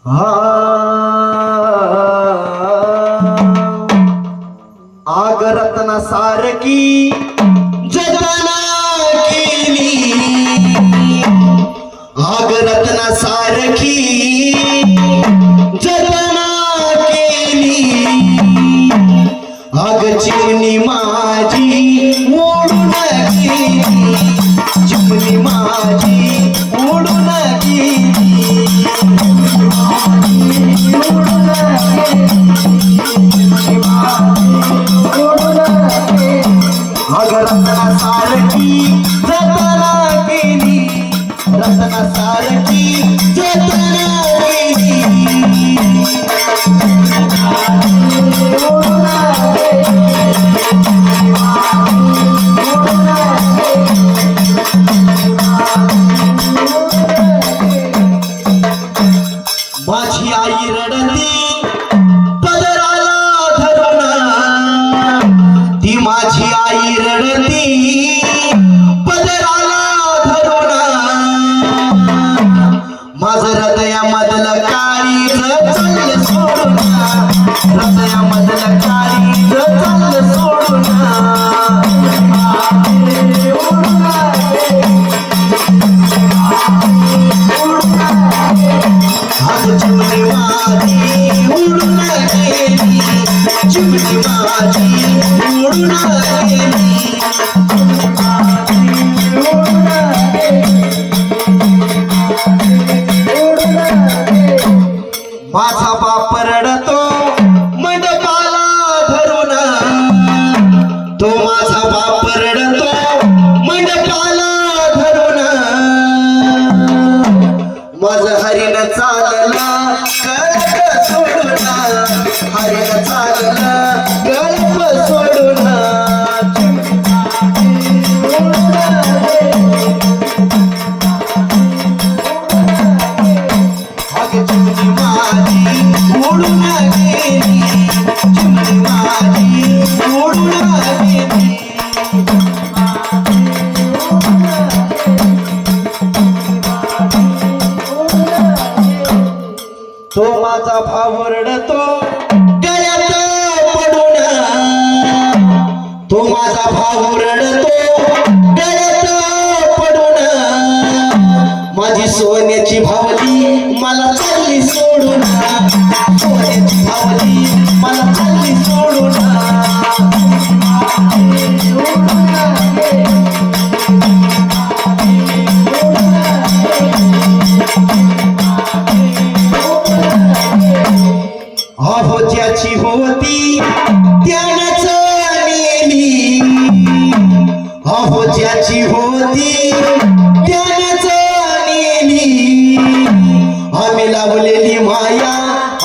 आग रत्ना सारखी जगना केली। आग रत्ना सारखी जगना केली। आग चिमणी माझी రతన సారథి చేతనా Bye-bye. कळप सोडून हरिण चालला कळप सोडून माझा भावरडतो गळ्यात पडून. तो माझा भाव रडतो गळ्यात पडून. माझी सोन्याची भावली मला कशी होती त्यानच नेली अहो ज्याची होती त्यानच नेली आम्ही लावलेली माया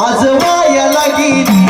आज वाया गेली